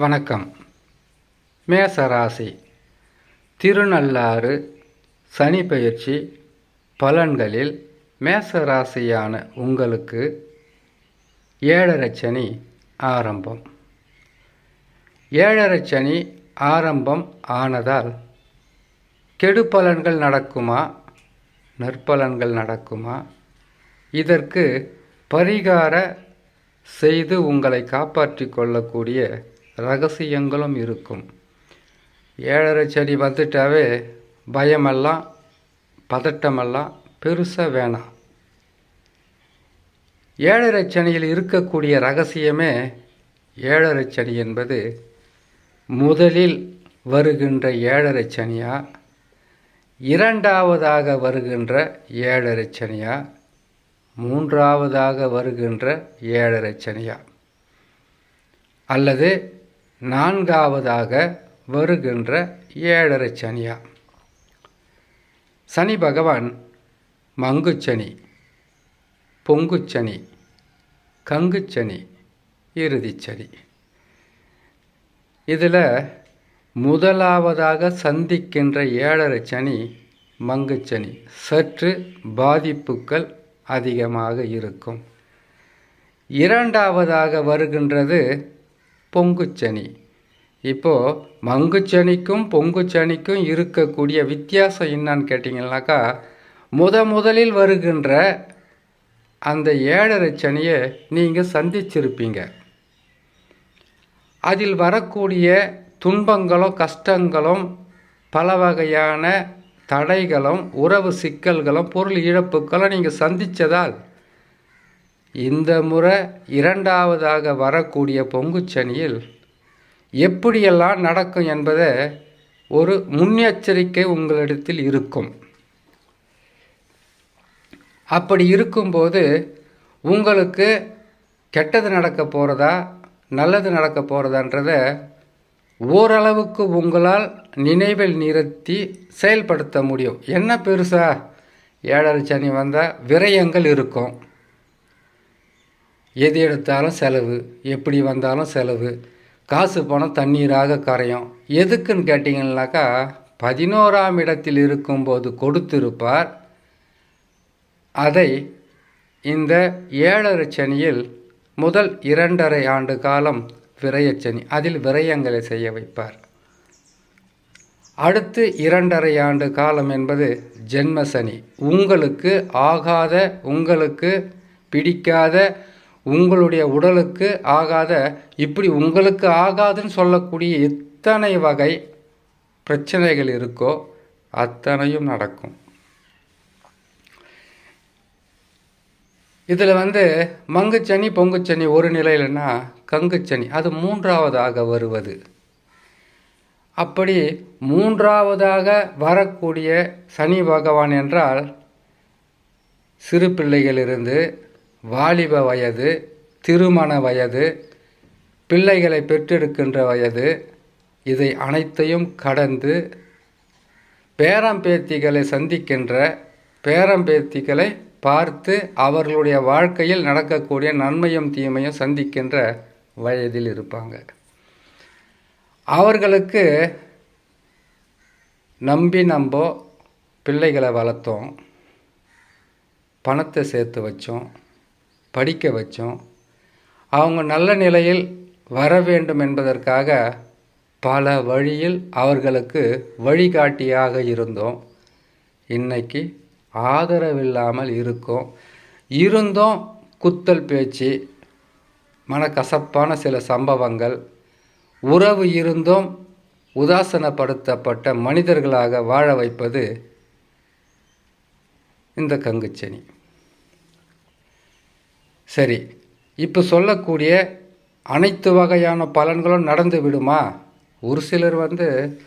வணக்கம். மேசராசி. திருநள்ளாறு சனி பயிற்சி பலன்களில் மேசராசியான உங்களுக்கு ஏழரை சனி ஆரம்பம். ஏழரை சனி ஆரம்பம் ஆனதால் கெடு பலன்கள் நடக்குமா? நற்பலன்கள் நடக்குமா? இதற்கு பரிகார செய்து உங்களை காப்பாற்றி கொள்ளக்கூடிய ரகசியங்களும் இருக்கும். ஏழரை செடி வந்துட்டாவே பயமெல்லாம் பதட்டமெல்லாம் பெருசாக வேணாம். ஏழரை சனியில் இருக்கக்கூடிய ரகசியமே ஏழரை சனி என்பது முதலில் வருகின்ற ஏழரை சனியா இரண்டாவதாக வருகின்ற ஏழரை சனியா மூன்றாவதாக வருகின்ற ஏழரை சனியா. அல்லது நான்காவதாக வருகின்ற ஏழரை சனியா. சனி பகவான் மங்குச்சனி பொங்குச்சனி கங்குச்சனி இறுதிச்சனி இதில் முதலாவதாக சந்திக்கின்ற ஏழரை சனி மங்குச்சனி சற்று பாதிப்புகள் அதிகமாக இருக்கும். இரண்டாவதாக வருகின்றது பொங்குச்சனி. இப்போது மங்குச்சனிக்கும் பொங்குச்சனிக்கும் இருக்கக்கூடிய வித்தியாசம் என்னன்னு கேட்டிங்கனாக்கா முத முதலில் வருகின்ற அந்த ஏழரை சனியை நீங்கள் சந்திச்சிருப்பீங்க. அதில் வரக்கூடிய துன்பங்களும் கஷ்டங்களும் பல வகையான தடைகளும் உறவு சிக்கல்களும் பொருள் இழப்புக்களும் நீங்கள் சந்தித்ததால் இந்த முறை இரண்டாவதாக வரக்கூடிய பொங்குச்சனியில் எப்படியெல்லாம் நடக்கும் என்பதை ஒரு முன்னெச்சரிக்கை உங்களிடத்தில் இருக்கும். அப்படி இருக்கும்போது உங்களுக்கு கெட்டது நடக்க போகிறதா நல்லது நடக்க போகிறதான்றத ஓரளவுக்கு உங்களால் நினைவில் நிறுத்தி செயல்படுத்த முடியும். என்ன பெருசா? ஏழரை சனி வந்தால் விரயங்கள் இருக்கும். எது எடுத்தாலும் செலவு எப்படி வந்தாலும் செலவு. காசு பணம் தண்ணீராக கரையும். எதுக்குன்னு கேட்டிங்கன்னாக்கா பதினோராம் இடத்தில் இருக்கும்போது கொடுத்திருப்பார். அதை இந்த ஏழரை சனியில் முதல் இரண்டரை ஆண்டு காலம் விரயச்சனி அதில் விரயங்களை செய்ய வைப்பார். அடுத்து இரண்டரை ஆண்டு காலம் என்பது ஜென்மசனி உங்களுக்கு ஆகாத உங்களுக்கு பிடிக்காத உங்களுடைய உடலுக்கு ஆகாத இப்படி உங்களுக்கு ஆகாதுன்னு சொல்லக்கூடிய எத்தனை வகை பிரச்சனைகள் இருக்கோ அத்தனையும் நடக்கும். இதில் வந்து மங்குச்சனி பொங்குச்சனி ஒரு நிலையிலனா கங்குச்சனி அது மூன்றாவதாக வருவது. அப்படி மூன்றாவதாக வரக்கூடிய சனி பகவான் என்றால் சிறு பிள்ளைகளிலிருந்து வாலிப வயது திருமண வயது பிள்ளைகளை பெற்றெடுக்கின்ற வயது இதை அனைத்தையும் கடந்து பேரம்பேத்திகளை சந்திக்கின்ற பேரம்பேத்திகளை பார்த்து அவர்களுடைய வாழ்க்கையில் நடக்கக்கூடிய நன்மையும் தீமையும் சந்திக்கின்ற வயதில் இருப்பாங்க. அவர்களுக்கு நம்பி நம்போ பிள்ளைகளை வளர்த்தோம் பணத்தை சேர்த்து வச்சோம் படிக்க வச்சோம். அவங்க நல்ல நிலையில் வர வேண்டும் என்பதற்காக பல வழியில் அவர்களுக்கு வழிகாட்டியாக இருந்தோம். இன்னைக்கு ஆதரவில்லாமல் இருக்கும். இருந்தும் குத்தல் பேச்சு மனக்கசப்பான சில சம்பவங்கள் உறவு இருந்தும் உதாசனப்படுத்தப்பட்ட மனிதர்களாக வாழ வைப்பது இந்த கங்குச்சனி. சரி இப்போ சொல்லக்கூடிய அனைத்து வகையான பலன்களும் நடந்து விடுமா? ஒரு சிலர் வந்து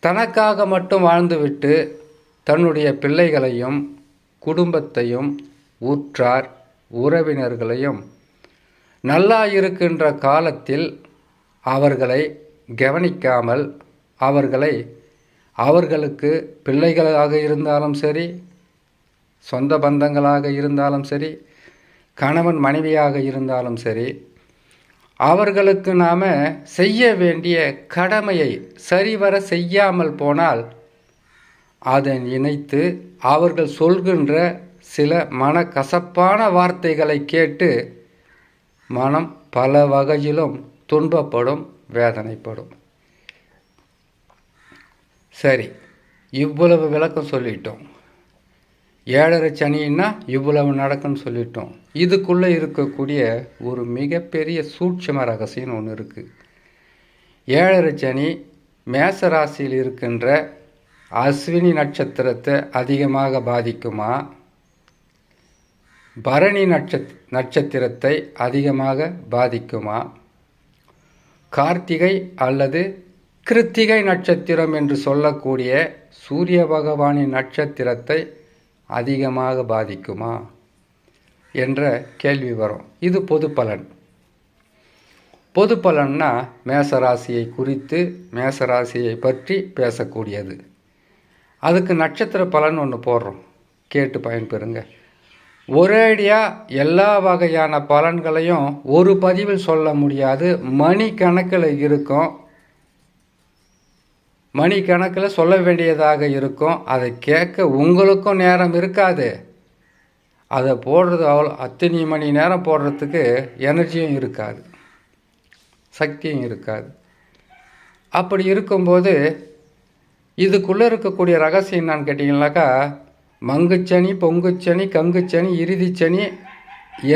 தனக்காக மட்டும் வாழ்ந்துவிட்டு தன்னுடைய பிள்ளைகளையும் குடும்பத்தையும் ஊற்றார் உறவினர்களையும் நல்லா இருக்கின்ற காலத்தில் அவர்களை கவனிக்காமல் அவர்களை அவர்களுக்கு பிள்ளைகளாக இருந்தாலும் சரி சொந்த பந்தங்களாக இருந்தாலும் சரி கணவன் மனைவியாக இருந்தாலும் சரி அவர்களுக்கு நாம் செய்ய வேண்டிய கடமையை சரிவர செய்யாமல் போனால் அதை இணைத்து அவர்கள் சொல்கின்ற சில மனக்கசப்பான வார்த்தைகளை கேட்டு மனம் பல வகையிலும் துன்பப்படும் வேதனைப்படும். சரி இவ்வளவு விளக்கம் சொல்லிட்டோம். ஏழரை சனின்னா இவ்வளவு நடக்கும்னு சொல்லிட்டோம். இதுக்குள்ளே இருக்கக்கூடிய ஒரு மிகப்பெரிய சூட்சம ரகசியம் ஒன்று இருக்குது ஏழரை சனி மேச ராசியில் இருக்கின்ற அஸ்வினி நட்சத்திரத்தை அதிகமாக பாதிக்குமா? பரணி நட்சத் நட்சத்திரத்தை அதிகமாக பாதிக்குமா? கார்த்திகை அல்லது கிருத்திகை நட்சத்திரம் என்று சொல்லக்கூடிய சூரிய பகவானின் நட்சத்திரத்தை அதிகமாக பாதிக்குமா? என்ற கேள்வி வரும். இது பொது பலன். பொது பலன்னா மேசராசியை குறித்து மேசராசியை பற்றி பேசக்கூடியது. அதுக்கு நட்சத்திர பலன் ஒன்று போடுறோம். கேட்டு பயன்பெறுங்க. ஒரேடியாக எல்லா வகையான பலன்களையும் ஒரு பதிவில் சொல்ல முடியாது. மணி கணக்கில் இருக்கும் மணி கணக்கில் சொல்ல வேண்டியதாக இருக்கும். அதை கேட்க உங்களுக்கும் நேரம் இருக்காது. அதை போடுறது அவ்வளோ அத்தனை மணி நேரம் போடுறதுக்கு எனர்ஜியும் இருக்காது. சக்தியும் இருக்காது. அப்படி இருக்கும்போது இதுக்குள்ளே இருக்கக்கூடிய ரகசியம் என்னான்னு கேட்டிங்கனாக்கா மங்குச்சனி பொங்குச்சனி கங்குச்சனி இறுதிச்சனி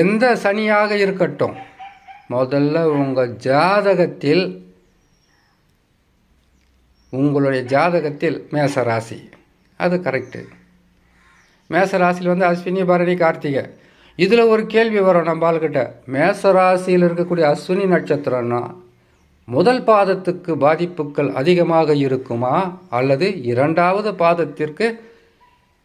எந்த சனியாக இருக்கட்டும் முதல்ல உங்கள் ஜாதகத்தில் உங்களுடைய ஜாதகத்தில் மேசராசி. அது கரெக்டு மேசராசியில் வந்து அஸ்வினி பரணி கார்த்திகை. இதில் ஒரு கேள்வி வரும் நம்ம ஆளுக்கிட்ட மேசராசியில் இருக்கக்கூடிய அஸ்வினி நட்சத்திரம்னா முதல் பாதத்துக்கு பாதிப்புகள் அதிகமாக இருக்குமா? அல்லது இரண்டாவது பாதத்திற்கு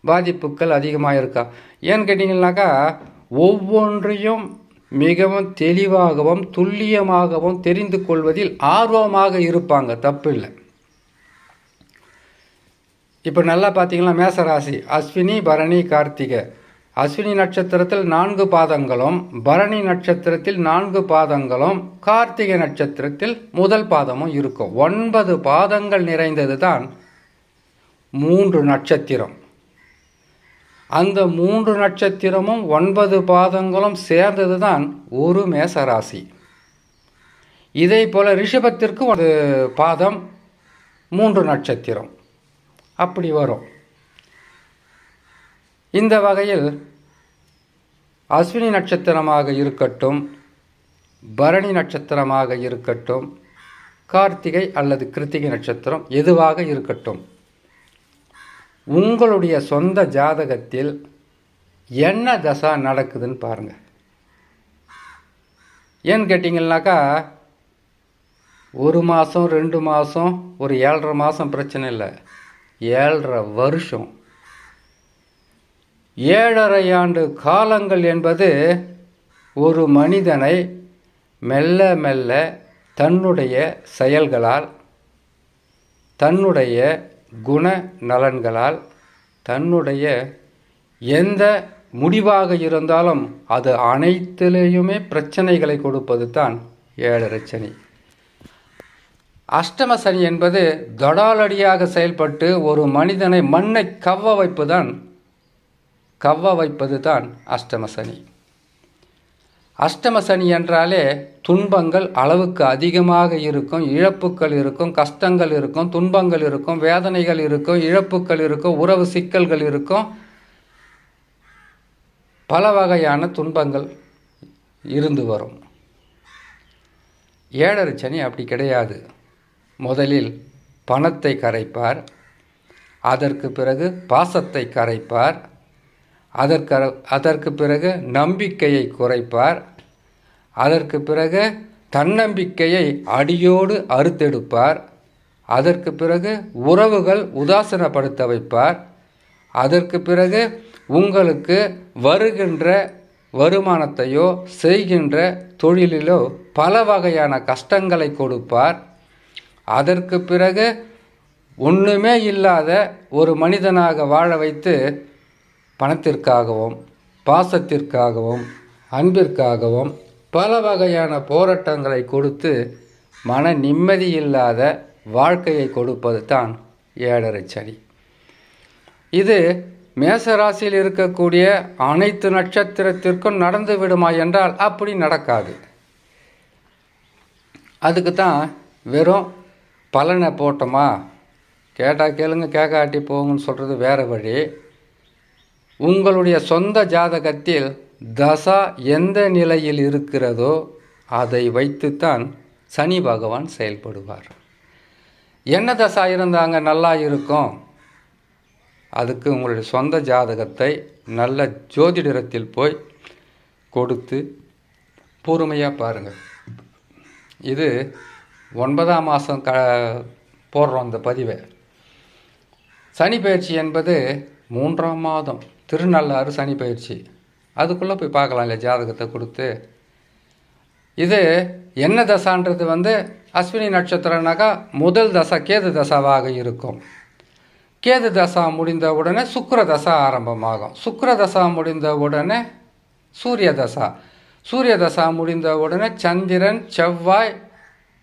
பாதிப்புகள் அதிகமாக இருக்கா? ஏன்னு கேட்டிங்கனாக்கா ஒவ்வொன்றையும் மிகவும் தெளிவாகவும் துல்லியமாகவும் தெரிந்து கொள்வதில் ஆர்வமாக இருப்பாங்க. தப்பு இல்லை. இப்போ நல்லா பார்த்தீங்கன்னா மேசராசி அஸ்வினி பரணி கார்த்திகை. அஸ்வினி நட்சத்திரத்தில் நான்கு பாதங்களும் பரணி நட்சத்திரத்தில் நான்கு பாதங்களும் கார்த்திகை நட்சத்திரத்தில் முதல் பாதமும் இருக்கும். ஒன்பது பாதங்கள் நிறைந்தது தான் மூன்று நட்சத்திரம். அந்த மூன்று நட்சத்திரமும் ஒன்பது பாதங்களும் சேர்ந்தது தான் ஒரு மேசராசி. இதே போல் ரிஷபத்திற்கு ஒரு பாதம் மூன்று நட்சத்திரம். அப்படி வரும். இந்த வகையில் அஸ்வினி நட்சத்திரமாக இருக்கட்டும் பரணி நட்சத்திரமாக இருக்கட்டும் கார்த்திகை அல்லது கிருத்திகை நட்சத்திரம் எதுவாக இருக்கட்டும் உங்களுடைய சொந்த ஜாதகத்தில் என்ன தசா நடக்குதுன்னு பாருங்கள் ஏன்னு கேட்டிங்கன்னாக்கா ஒரு மாதம் ரெண்டு மாதம் ஒரு ஏழரை மாதம் பிரச்சனை இல்லை. ஏழரை வருஷம். ஏழரை ஆண்டு காலங்கள் என்பது ஒரு மனிதனை மெல்ல மெல்ல தன்னுடைய செயல்களால் தன்னுடைய குண நலன்களால் தன்னுடைய எந்த முடிவாக இருந்தாலும் அது அனைத்திலேயுமே பிரச்சனைகளை கொடுப்பது தான் ஏழரை சனி. அஷ்டம சனி என்பது தொடாலடியாக செயல்பட்டு ஒரு மனிதனை மண்ணை கவ்வ வைப்பு தான் கவ்வ வைப்பது தான் அஷ்டம சனி. அஷ்டம சனி என்றாலே துன்பங்கள் அளவுக்கு அதிகமாக இருக்கும் இழப்புக்கள் இருக்கும் கஷ்டங்கள் இருக்கும் துன்பங்கள் இருக்கும் வேதனைகள் இருக்கும் இழப்புக்கள் இருக்கும் உறவு சிக்கல்கள் இருக்கும். பல வகையான துன்பங்கள் இருந்து வரும். ஏழரை சனி அப்படி கிடையாது. முதலில் பணத்தை கரைப்பார் அதற்கு பிறகு பாசத்தை கரைப்பார் அதற்கு அதற்கு பிறகு நம்பிக்கையை குறைப்பார் அதற்கு பிறகு தன்னம்பிக்கையை அடியோடு அறுத்தெடுப்பார் அதற்கு பிறகு உறவுகள் உதாசனப்படுத்த வைப்பார் அதற்கு பிறகு உங்களுக்கு வருகின்ற வருமானத்தையோ செய்கின்ற தொழிலிலோ பல வகையான கஷ்டங்களை கொடுப்பார். அதற்கு பிறகு ஒன்றுமே இல்லாத ஒரு மனிதனாக வாழ வைத்து பணத்திற்காகவும் பாசத்திற்காகவும் அன்பிற்காகவும் பல வகையான போராட்டங்களை கொடுத்து மன நிம்மதி இல்லாத வாழ்க்கையை கொடுப்பது தான் ஏழரை சனி. இது மேசராசியில் இருக்கக்கூடிய அனைத்து நட்சத்திரத்திற்கும் நடந்து விடுமா என்றால் அப்படி நடக்காது. அதுக்கு தான் வெறும் பலனை போட்டோமா? கேட்டால் கேளுங்க கேட்காட்டி போங்கன்னு சொல்கிறது வேறு வழி. உங்களுடைய சொந்த ஜாதகத்தில் தசா எந்த நிலையில் இருக்கிறதோ அதை வைத்துத்தான் சனி பகவான் செயல்படுவார். என்ன தசா இருந்தாங்க நல்லா இருக்கும். அதுக்கு உங்களுடைய சொந்த ஜாதகத்தை நல்ல ஜோதிடத்தில் போய் கொடுத்து பொறுமையாக பாருங்கள் இது ஒன்பதாம் மாதம் க போடுறோம் அந்த பதிவை. சனி பயிற்சி என்பது மூன்றாம் மாதம் திருநள்ளாறு சனி பயிற்சி. அதுக்குள்ளே போய் பார்க்கலாம் இல்லை ஜாதகத்தை கொடுத்து. இது என்ன தசான்றது வந்து அஸ்வினி நட்சத்திரம்னாக்கா முதல் தசா கேது தசாவாக இருக்கும். கேது தசா முடிந்த உடனே சுக்கர தசா ஆரம்பமாகும். சுக்கர தசா முடிந்த உடனே சூரிய தசா. சூரிய தசா முடிந்த உடனே சந்திரன் செவ்வாய்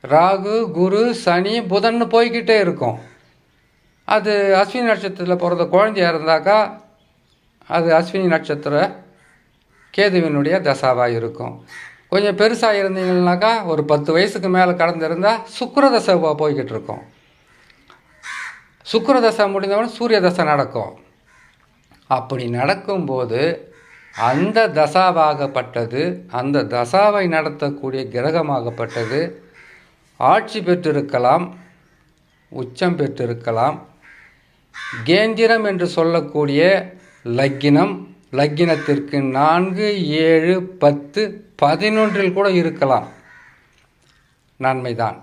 ராகு குரு சனி புதன்னு போய்கிட்டே இருக்கும். அது அஸ்வினி நட்சத்திரத்தில் பிறந்த குழந்தையா இருந்தாக்கா அது அஸ்வினி நட்சத்திர கேதுவினுடைய தசாவாக இருக்கும். கொஞ்சம் பெருசாக இருந்தீங்கன்னாக்கா ஒரு பத்து வயசுக்கு மேலே கடந்திருந்தால் சுக்கிர தசை போய்கிட்டு இருக்கும். சுக்கிர தசை முடிந்தவொடனே சூரிய தசை நடக்கும். அப்படி நடக்கும்போது அந்த தசாவாகப்பட்டது அந்த தசாவை நடத்தக்கூடிய கிரகமாகப்பட்டது ஆட்சி பெற்றிருக்கலாம் உச்சம் பெற்றிருக்கலாம். கேந்திரம் என்று சொல்லக்கூடிய லக்கினம் லக்கினத்திற்கு நான்கு ஏழு பத்து பதினொன்றில் கூட இருக்கலாம். நன்மைதான்.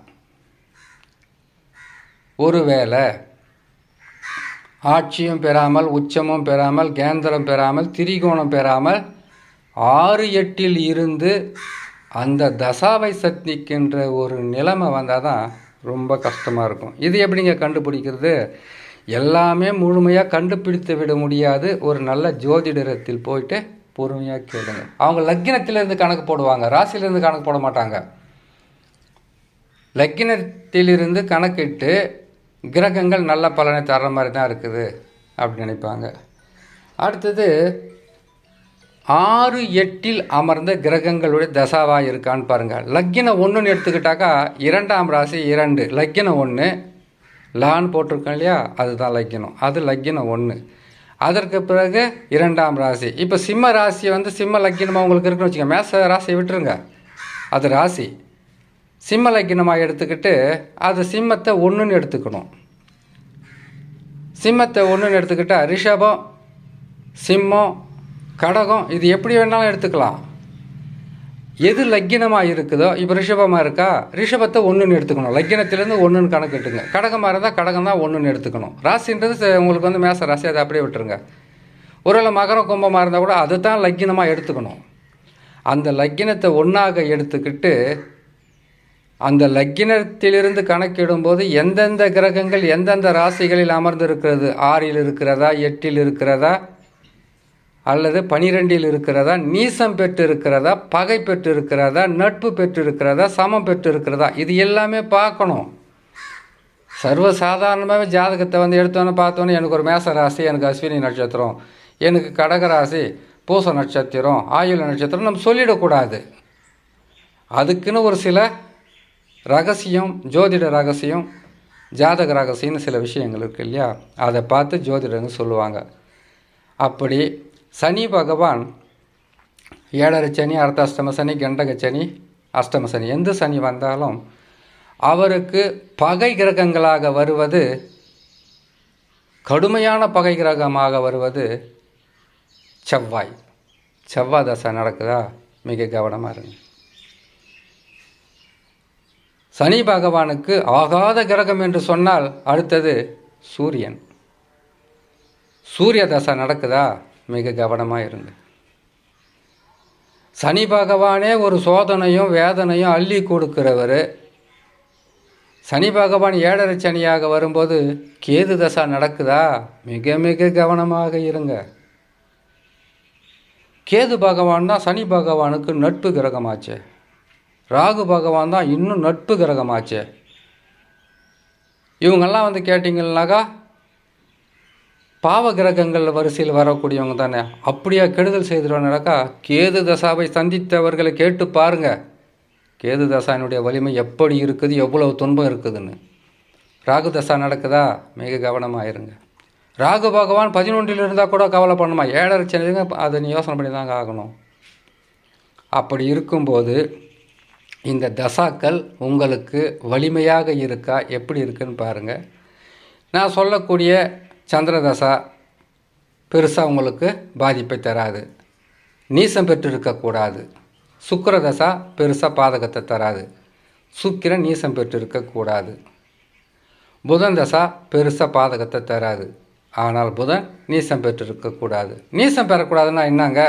ஒருவேளை ஆட்சியும் பெறாமல் உச்சமும் பெறாமல் கேந்திரம் பெறாமல் திரிகோணம் பெறாமல் ஆறு எட்டில் இருந்து அந்த தசாவை சந்திக்கின்ற ஒரு நிலைமை வந்தால் தான் ரொம்ப கஷ்டமாக இருக்கும். இது எப்படிங்க கண்டுபிடிக்கிறது? எல்லாமே முழுமையாக கண்டுபிடித்து விட முடியாது. ஒரு நல்ல ஜோதிடரத்தில் போயிட்டு பொறுமையாக கேளுங்க. அவங்க லக்கினத்திலேருந்து கணக்கு போடுவாங்க. ராசியிலேருந்து கணக்கு போட மாட்டாங்க. லக்கினத்திலிருந்து கணக்கிட்டு கிரகங்கள் நல்ல பலனை தர்ற மாதிரி தான் இருக்குது அப்படின்னு நினைப்பாங்க. அடுத்தது ஆறு எட்டில் அமர்ந்த கிரகங்களுடைய தசாவாக இருக்கான்னு பாருங்கள் லக்கினம் ஒன்றுன்னு எடுத்துக்கிட்டாக்கா இரண்டாம் ராசி இரண்டு. லக்கினம் ஒன்று லான்னு போட்டிருக்கோம் இல்லையா? அதுதான் லக்கினம். அது லக்கினம் ஒன்று அதற்கு பிறகு இரண்டாம் ராசி. இப்போ சிம்ம ராசி வந்து சிம்ம லக்கினமாக உங்களுக்கு இருக்குன்னு வச்சுக்கோங்க. மேச ராசியை விட்டுருங்க. அது ராசி. சிம்ம லக்கினமாக எடுத்துக்கிட்டு அது சிம்மத்தை ஒன்றுன்னு எடுத்துக்கணும். சிம்மத்தை ஒன்றுன்னு எடுத்துக்கிட்டால் ரிஷபம் சிம்மம் கடகம் இது எப்படி வேணாலும் எடுத்துக்கலாம். எது லக்கினமாக இருக்குதோ இப்போ ரிஷபமாக இருக்கா? ரிஷபத்தை ஒன்றுன்னு எடுத்துக்கணும். லக்கினத்திலேருந்து ஒன்றுன்னு கணக்கிட்டுங்க கடகமாக இருந்தால் கடகம் தான் ஒன்றுன்னு எடுத்துக்கணும். ராசின்றது உங்களுக்கு வந்து மேச ராசி அதை அப்படியே விட்டுருங்க. ஒருவேளை மகரம் கும்பமாக இருந்தால் கூட அதை தான் லக்கினமாக எடுத்துக்கணும். அந்த லக்கினத்தை ஒன்றாக எடுத்துக்கிட்டு அந்த லக்கினத்திலிருந்து கணக்கிடும்போது எந்தெந்த கிரகங்கள் எந்தெந்த ராசிகளில் அமர்ந்து இருக்கிறது ஆறில் இருக்கிறதா எட்டில் இருக்கிறதா? அல்லது பனிரெண்டில் இருக்கிறதா? நீசம் பெற்று இருக்கிறதா பகை பெற்று இருக்கிறதா நட்பு பெற்று இருக்கிறதா சமம் பெற்று இருக்கிறதா இது எல்லாமே பார்க்கணும். சர்வசாதாரணமாகவே ஜாதகத்தை வந்து எடுத்தோன்னே பார்த்தோன்னே எனக்கு ஒரு மேச ராசி எனக்கு அஸ்வினி நட்சத்திரம் எனக்கு கடகராசி பூச நட்சத்திரம் ஆயுள நட்சத்திரம் நம்ம சொல்லிடக்கூடாது. அதுக்குன்னு ஒரு சில ரகசியம் ஜோதிட ரகசியம் ஜாதக ரகசியம்னு சில விஷயங்கள் இருக்கு இல்லையா? அதை பார்த்து ஜோதிடங்க சொல்லுவாங்க. அப்படி சனி பகவான் ஏழரை சனி அர்த்தாஷ்டம சனி கண்டக சனி அஷ்டம சனி. எந்த சனி வந்தாலும் அவருக்கு பகை கிரகங்களாக வருவது கடுமையான பகை கிரகமாக வருவது செவ்வாய். செவ்வாய் தசை நடக்குதா? மிக கவனமாக இருங்க. சனி பகவானுக்கு ஆகாத கிரகம் என்று சொன்னால் அடுத்தது சூரியன். சூரிய தசை நடக்குதா? மிக கவனமாக இருங்க. சனி பகவானே ஒரு சோதனையும் வேதனையும் அள்ளி கொடுக்கிறவர். சனி பகவான் ஏழரை சனியாக வரும்போது கேது தசா நடக்குதா? மிக மிக கவனமாக இருங்க. கேது பகவான் தான் சனி பகவானுக்கு நட்பு கிரகமாச்சே. ராகு பகவான் தான் இன்னும் நட்பு கிரகமாச்சே. இவங்கெல்லாம் வந்து கேட்டிங்கன்னாக்கா பாவ கிரகங்கள் வரிசையில் வரக்கூடியவங்க தானே? அப்படியா கெடுதல் செய்திருவாங்கனாக்கா கேது தசாவை சந்தித்தவர்களை கேட்டு பாருங்க. கேது தசாவினுடைய வலிமை எப்படி இருக்குது? எவ்வளவு துன்பம் இருக்குதுன்னு. ராகு தசா நடக்குதா? மிக கவனமாக இருங்க ராகு பகவான் பதினொன்றில் இருந்தால் கூட கவலை பண்ணுமா ஏழரை சனிங்க அதை நீ யோசனை பண்ணி தாங்க ஆகணும். அப்படி இருக்கும்போது இந்த தசாக்கள் உங்களுக்கு வலிமையாக இருக்கா? எப்படி இருக்குன்னு பாருங்கள் நான் சொல்லக்கூடிய சந்திரதசா பெருசாக உங்களுக்கு பாதிப்பை தராது. நீசம் பெற்று இருக்கக்கூடாது சுக்கிர பெருசாக பாதகத்தை தராது. சுக்கிரன் நீசம் பெற்று இருக்கக்கூடாது புதன் தசா பெருசாக பாதகத்தை தராது. ஆனால் புதன் நீசம் பெற்று இருக்கக்கூடாது நீசம் பெறக்கூடாதுன்னா என்னங்க?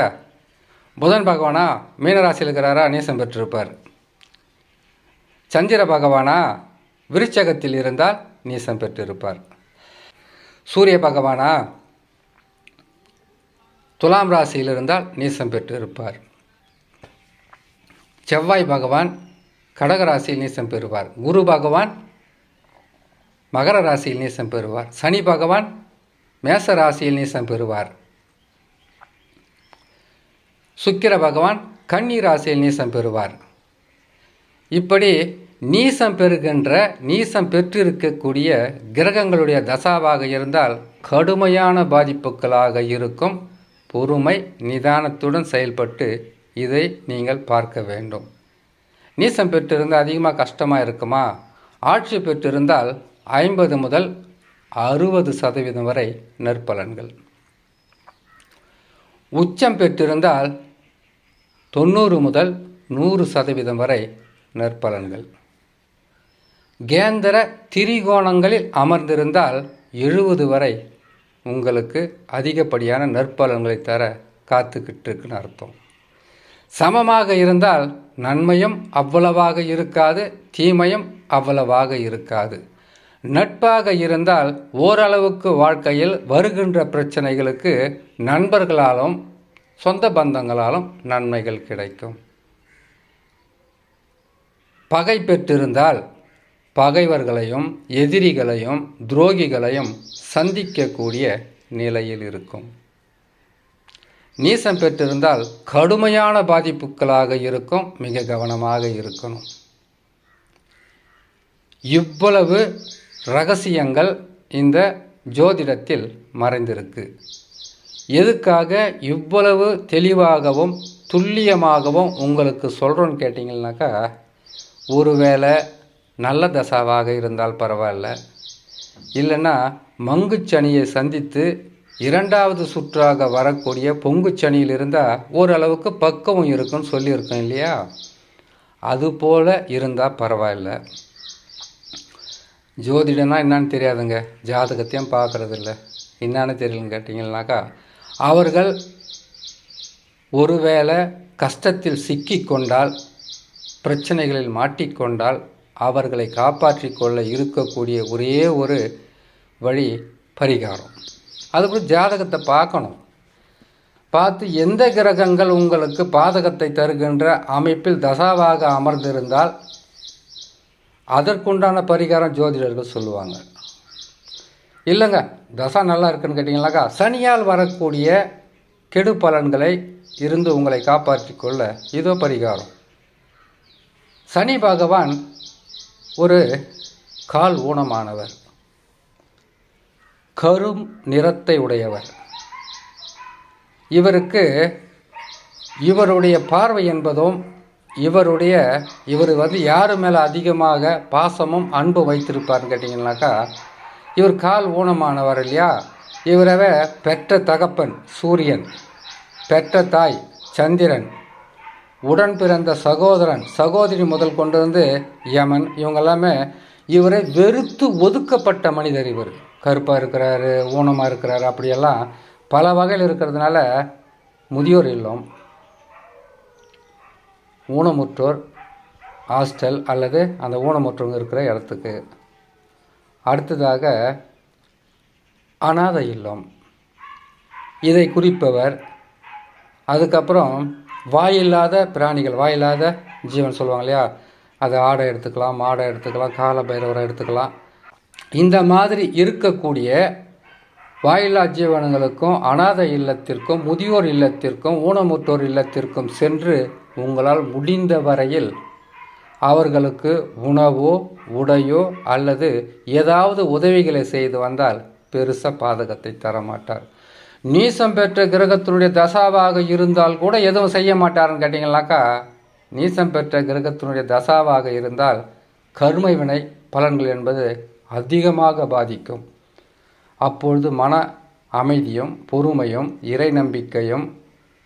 புதன் பகவானா மீனராசியில் இருக்கிறாரா? நீசம் பெற்றிருப்பார். சந்திர பகவானா விருச்சகத்தில் இருந்தால் நீசம் பெற்றிருப்பார். சூரிய பகவானா துலாம் ராசியில் இருந்தால் நீசம் பெற்று இருப்பார் செவ்வாய் பகவான் கடக ராசியில் நீசம் பெறுவார். குரு பகவான் மகர ராசியில் நீசம் பெறுவார். சனி பகவான் மேச ராசியில் நீசம் பெறுவார். சுக்கிர பகவான் கன்னி ராசியில் நீசம் பெறுவார். இப்படி நீசம் பெறுகின்ற நீசம் பெற்றிருக்கக்கூடிய கிரகங்களுடைய தசாவாக இருந்தால் கடுமையான பாதிப்புகளாக இருக்கும். பொறுமை நிதானத்துடன் செயல்பட்டு இதை நீங்கள் பார்க்க வேண்டும். நீசம் பெற்றிருந்தால் அதிகமாக கஷ்டமாக இருக்குமா? ஆட்சி பெற்றிருந்தால் ஐம்பது முதல் அறுபது சதவீதம் வரை நற்பலன்கள். உச்சம் பெற்றிருந்தால் தொண்ணூறு முதல் நூறு சதவீதம் வரை நற்பலன்கள். கேந்திர திரிகோணங்களில் அமர்ந்திருந்தால் எழுபது வரை உங்களுக்கு அதிகப்படியான நற்பலன்களை தர காத்துக்கிட்டு இருக்குன்னு அர்த்தம். சமமாக இருந்தால் நன்மையும் அவ்வளவாக இருக்காது தீமையும் அவ்வளவாக இருக்காது. நட்பாக இருந்தால் ஓரளவுக்கு வாழ்க்கையில் வருகின்ற பிரச்சனைகளுக்கு நண்பர்களாலும் சொந்த பந்தங்களாலும் நன்மைகள் கிடைக்கும். பகை பெற்றிருந்தால் பகைவர்களையும் எதிரிகளையும் துரோகிகளையும் சந்திக்கக்கூடிய நிலையில் இருக்கும். நீசம் பெற்றிருந்தால் கடுமையான பாதிப்புகளாக இருக்கும் மிக கவனமாக இருக்கணும். இவ்வளவு ரகசியங்கள் இந்த ஜோதிடத்தில் மறைந்திருக்கு. எதுக்காக இவ்வளவு தெளிவாகவும் துல்லியமாகவும் உங்களுக்கு சொல்கிறோன்னு கேட்டிங்கன்னாக்கா ஒருவேளை நல்ல தசாவாக இருந்தால் பரவாயில்ல. இல்லைன்னா மங்குச்சனியை சந்தித்து இரண்டாவது சுற்றாக வரக்கூடிய பொங்குச்சனியில் இருந்தால் ஓரளவுக்கு பக்குவம் இருக்குன்னு சொல்லியிருக்கோம் இல்லையா? அதுபோல் இருந்தால் பரவாயில்ல. ஜோதிடம்னா என்னன்னு தெரியாதுங்க. ஜாதகத்தையும் பார்க்குறதில்ல. என்னன்னு தெரியலன்னு கேட்டிங்கன்னாக்கா அவர்கள் ஒருவேளை கஷ்டத்தில் சிக்கி கொண்டால் பிரச்சனைகளில் மாட்டிக்கொண்டால் அவர்களை காப்பாற்றி கொள்ள இருக்கக்கூடிய ஒரே ஒரு வழி பரிகாரம். அதுக்கு ஜாதகத்தை பார்க்கணும். பார்த்து எந்த கிரகங்கள் உங்களுக்கு பாதகத்தை தருகின்ற அமைப்பில் தசாவாக அமர்ந்திருந்தால் அதற்குண்டான பரிகாரம் ஜோதிடர்கள் சொல்லுவாங்க. இல்லைங்க தசா நல்லா இருக்குன்னு கேட்டிங்களாக்கா சனியால் வரக்கூடிய கெடு பலன்களை இருந்து உங்களை காப்பாற்றி கொள்ள இதோ பரிகாரம். சனி பகவான் ஒரு கால் ஊனமானவர். கரும் நிறத்தை உடையவர். இவருக்கு இவருடைய பார்வை என்பதும் இவருடைய இவர் வந்து யார் மேலே அதிகமாக பாசமும் அன்பு வைத்திருப்பார்னு கேட்டிங்கனாக்கா இவர் கால் ஊனமானவர் இல்லையா? இவரவே பெற்ற தகப்பன் சூரியன் பெற்ற தாய் சந்திரன் உடன் பிறந்த சகோதரன் சகோதரி முதல் கொண்டு வந்து யமன் இவங்க எல்லாமே இவரை வெறுத்து ஒதுக்கப்பட்ட மனிதர் இவர். கருப்பாக இருக்கிறாரு ஊனமாக இருக்கிறாரு அப்படியெல்லாம் பல வகையில் இருக்கிறதுனால முதியோர் இல்லம் ஊனமுற்றோர் ஹாஸ்டல் அல்லது அந்த ஊனமுற்றவங்க இருக்கிற இடத்துக்கு. அடுத்ததாக அனாதை இல்லம். இதை குறிப்பவர் அதுக்கப்புறம் வாயில்லாத பிராணிகள் வாயில்லாத ஜீவன் சொல்லுவாங்க இல்லையா? அது ஆடை எடுத்துக்கலாம் மாடை எடுத்துக்கலாம் கால பைரவரை எடுத்துக்கலாம். இந்த மாதிரி இருக்கக்கூடிய வாயில்லா ஜீவனங்களுக்கும் அனாதை இல்லத்திற்கும் முதியோர் இல்லத்திற்கும் ஊனமுற்றோர் இல்லத்திற்கும் சென்று உங்களால் முடிந்த வரையில் அவர்களுக்கு உணவோ உடையோ அல்லது ஏதாவது உதவிகளை செய்து வந்தால் பெருசாக பாதகத்தை தர மாட்டார் நீசம் பெற்ற கிரகத்தினுடைய தசாவாக இருந்தால் கூட எதுவும் செய்ய மாட்டாருன்னு கேட்டிங்கனாக்கா நீசம் பெற்ற கிரகத்தினுடைய தசாவாக இருந்தால் கருமை வினை பலன்கள் என்பது அதிகமாக பாதிக்கும். அப்பொழுது மன அமைதியும் பொறுமையும் இறை நம்பிக்கையும்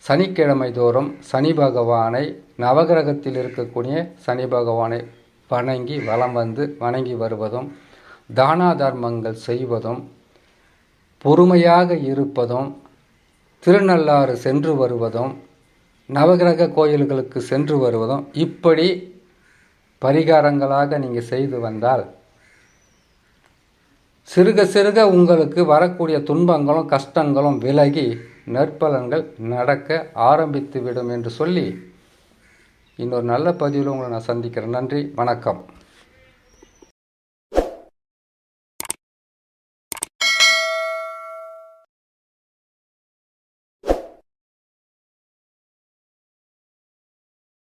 சனிக்கிழமை தோறும் சனி பகவானை நவகிரகத்தில் இருக்கக்கூடிய சனி பகவானை வணங்கி வலம் வந்து வணங்கி வருவதும் தானா தர்மங்கள் செய்வதும் பொறுமையாக இருப்பதும் திருநள்ளாறு சென்று வருவதும் நவகிரக கோயில்களுக்கு சென்று வருவதும் இப்படி பரிகாரங்களாக நீங்கள் செய்து வந்தால் சிறுக சிறுக உங்களுக்கு வரக்கூடிய துன்பங்களும் கஷ்டங்களும் விலகி நற்பலன்கள் நடக்க ஆரம்பித்துவிடும் என்று சொல்லி இன்னொரு நல்ல பதிவில் உங்களை நான் சந்திக்கிறேன். நன்றி வணக்கம்.